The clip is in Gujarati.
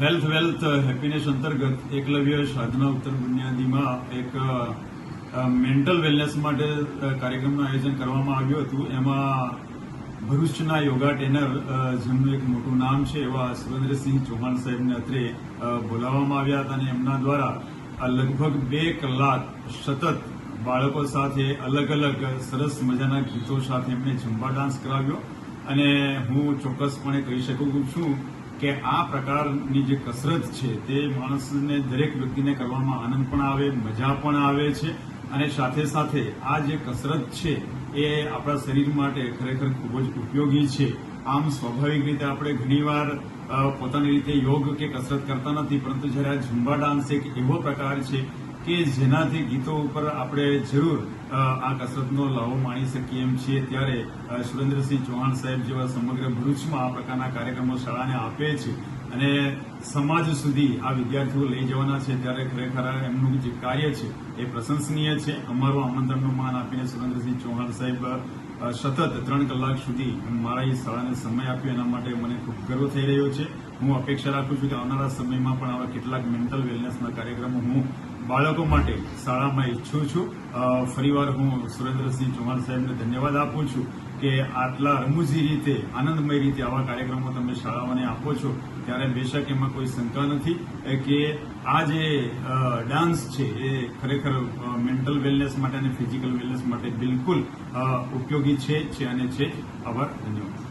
હેલ્થ વેલ્થ હેપીનેસ અંતર્ગત એકલવ્ય સાધના ઉત્તર બુનિયાદીમાં એક મેન્ટલ વેલનેસ માટે કાર્યક્રમનું આયોજન કરવામાં આવ્યું હતું. એમાં ભરૂચના યોગા ટ્રેનર જેમનું એક મોટું નામ છે, એવા સુરેન્દ્રસિંહ ચૌહાણ સાહેબને અત્રે બોલાવવામાં આવ્યા હતા અને એમના દ્વારા લગભગ બે કલાક સતત બાળકો સાથે અલગ અલગ સરસ મજાના ગીતો સાથે એમને ઝુંબા ડાન્સ કરાવ્યો. અને હું ચોક્કસપણે કહી શકું છું કે આ પ્રકારની જે કસરત છે તે માણસને દરેક વ્યક્તિને કરવામાં આનંદ પણ આવે, મજા પણ આવે છે અને સાથે સાથે આ જે કસરત છે એ આપણા શરીર માટે ખરેખર ખૂબ જ ઉપયોગી છે. આમ સ્વાભાવિક રીતે આપણે ઘણીવાર પોતાની રીતે યોગ કે કસરત કરતા નથી, પરંતુ જ્યારે આ ઝુંબા ડાન્સ એક એવો પ્રકાર છે કે જેનાથી ગીતો ઉપર આપણે જરૂર આ કસરતનો લાભો માણી શકીએ એમ છીએ. ત્યારે સુરેન્દ્રસિંહ ચૌહાણ સાહેબ જેવા સમગ્ર ભરૂચમાં આ પ્રકારના કાર્યક્રમો શાળાને આપે છે. અને સમાજ સુધી આ વિદ્યાર્થીઓ લઈ જવાના છે. ત્યારે ખરેખર એમનું જે કાર્ય છે એ પ્રશંસનીય છે. અમારું આમંત્રણનું માન આપીને સુરેન્દ્રસિંહ ચૌહાણ સાહેબ સતત ત્રણ કલાક સુધી મારા એ શાળાને સમય આપ્યો. એના માટે મને ખૂબ ગર્વ થઈ રહ્યો છે. હું અપેક્ષા રાખું છું કે આવનારા સમયમાં પણ આવા કેટલાક મેન્ટલ વેલનેસના કાર્યક્રમો હું બાળકો માટે શાળામાં ઈચ્છું છું. ફરીવાર હું સુરેન્દ્રસિંહ ચૌહાણ સાહેબને ધન્યવાદ આપું છું કે આટલા રમૂજી રીતે, આનંદમય રીતે આવા કાર્યક્રમો તમે શાળાઓને આપો છો. ત્યારે બેશક એમાં કોઈ શંકા નથી કે આ જે ડાન્સ છે એ ખરેખર મેન્ટલ વેલનેસ માટે અને ફિઝિકલ વેલનેસ માટે બિલકુલ ઉપયોગી છે અને છે આભાર, ધન્યવાદ.